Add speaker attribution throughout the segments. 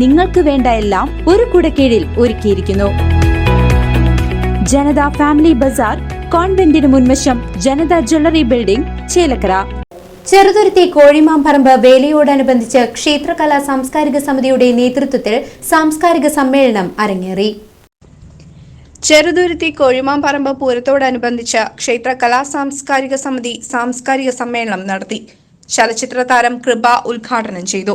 Speaker 1: നിങ്ങൾക്ക് വേണ്ട എല്ലാം ഒരു കുടക്കീഴിൽ ഒരുക്കിയിരിക്കുന്നു. ജനത ഫാമിലി ബസാർ കോൺവെന്റിന് മുൻവശം ജനത ജ്വല്ലറി ബിൽഡിംഗ് ചേലക്കര.
Speaker 2: ചെറുതുരുത്തി കോഴിമാമ്പറമ്പ് വേലയോടനുബന്ധിച്ച് ക്ഷേത്രകലാ സാംസ്കാരിക സമിതിയുടെ നേതൃത്വത്തിൽ സാംസ്കാരിക സമ്മേളനം അരങ്ങേറി.
Speaker 3: ചെറുതുരുത്തി കോഴിമാമ്പറമ്പ് പൂരത്തോടനുബന്ധിച്ച് ക്ഷേത്ര കലാ സാംസ്കാരിക സമിതി സാംസ്കാരിക സമ്മേളനം നടത്തി. ചലച്ചിത്ര താരം കൃപ ഉദ്ഘാടനം ചെയ്തു.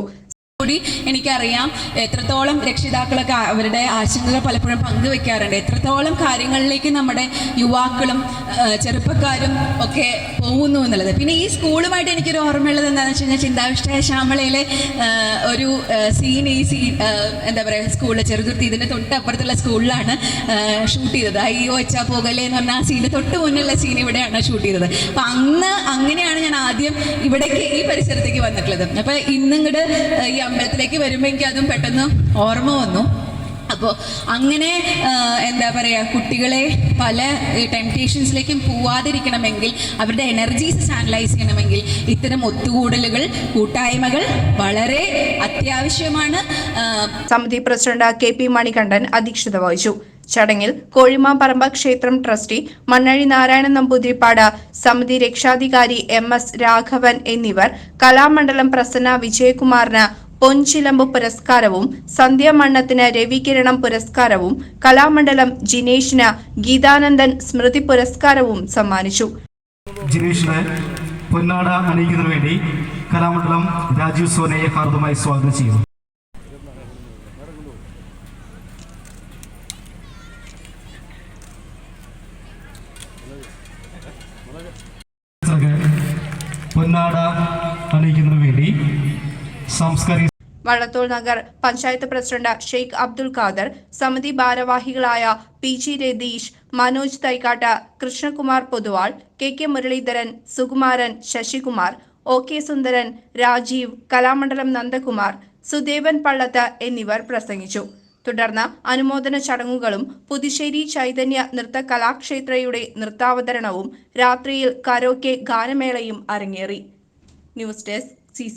Speaker 4: കൂടി എനിക്കറിയാം. എത്രത്തോളം രക്ഷിതാക്കളൊക്കെ അവരുടെ ആശങ്കകൾ പലപ്പോഴും പങ്കുവെക്കാറുണ്ട്. എത്രത്തോളം കാര്യങ്ങളിലേക്ക് നമ്മുടെ യുവാക്കളും ചെറുപ്പക്കാരും ഒക്കെ പോകുന്നു എന്നുള്ളത്. പിന്നെ ഈ സ്കൂളുമായിട്ട് എനിക്കൊരു ഓർമ്മയുള്ളത് എന്താണെന്ന് വെച്ച് കഴിഞ്ഞാൽ ചിന്താവിഷ്ട ശ്യാമളയിലെ ഒരു സീൻ ഈ സീൻ എന്താ പറയുക സ്കൂളിൽ ചെറുതുരുത്തി ഇതിന്റെ തൊട്ടപ്പുറത്തുള്ള സ്കൂളിലാണ് ഷൂട്ട് ചെയ്തത്. അയ്യോ വെച്ചാ പോകല്ലേ എന്ന് പറഞ്ഞാൽ ആ സീനിന്റെ തൊട്ട് മുന്നിലുള്ള സീൻ ഇവിടെയാണ് ഷൂട്ട് ചെയ്തത്. അപ്പം അന്ന് അങ്ങനെയാണ് ഞാൻ ആദ്യം ഇവിടേക്ക് ഈ പരിസരത്തേക്ക് വന്നിട്ടുള്ളത്. അപ്പോൾ ഇന്നിങ്ങോട്ട് ഈ അമ്പലത്തിലേക്ക് വരുമ്പോൾ എനിക്ക് അതും പെട്ടെന്ന് ഓർമ്മ വന്നു. അപ്പോൾ അങ്ങനെ എന്താ പറയാ കുട്ടികളെ പല ടെംപ്റ്റേഷൻസിലേക്കും പോവാതിരിക്കണമെങ്കിൽ അവരുടെ എനർജീസ് ചാനലൈസ് ചെയ്യണമെങ്കിൽ ഇത്തരം ഒത്തുകൂടലുകൾ കൂട്ടായ്മകൾ വളരെ അത്യാവശ്യമാണ്.
Speaker 3: സമിതി പ്രസിഡന്റ് കെ പി മണികണ്ഠൻ അധ്യക്ഷത വഹിച്ചു. ചടങ്ങിൽ കോഴിമാമ്പറമ്പ ക്ഷേത്രം ട്രസ്റ്റി മണ്ണഴി നാരായണൻ നമ്പൂതിരിപ്പാട് സമിതി രക്ഷാധികാരി എം എസ് രാഘവൻ എന്നിവർ കലാമണ്ഡലം പ്രസന്ന വിജയകുമാറിന് പൊൻചിലമ്പ് പുരസ്കാരവും സന്ധ്യ മണ്ണത്തിന് രവികിരണം പുരസ്കാരവും കലാമണ്ഡലം ജിനേഷിന് ഗീതാനന്ദൻ സ്മൃതി പുരസ്കാരവും സമ്മാനിച്ചു.
Speaker 5: ജിനേഷിനെ പൊന്നാട അണിയിക്കുന്നതിന് വേണ്ടി കലാമണ്ഡലം രാജീവ് സോനയെ ഹാർദമായി സ്വാഗതം ചെയ്യുന്നു. പൊന്നാട അണിയിക്കുന്നതിന് വേണ്ടി സാംസ്കാരിക
Speaker 3: വള്ളത്തോൾ നഗർ പഞ്ചായത്ത് പ്രസിഡന്റ് ഷെയ്ഖ് അബ്ദുൽ ഖാദർ സമിതി ഭാരവാഹികളായ P G Ratheesh Manoj Thaikkatta Krishnakumar Pothuval K K Muraleedharan Sukumaran Sasikumar O K Sundaran Rajeev Kalamandalam Nandakumar Sudevan Pallath എന്നിവർ പ്രസംഗിച്ചു. തുടർന്ന് അനുമോദന ചടങ്ങുകളും പുതുശ്ശേരി ചൈതന്യ നൃത്ത കലാക്ഷേത്രയുടെ നൃത്താവതരണവും രാത്രിയിൽ കരോക്കെ ഗാനമേളയും അരങ്ങേറി. News desk C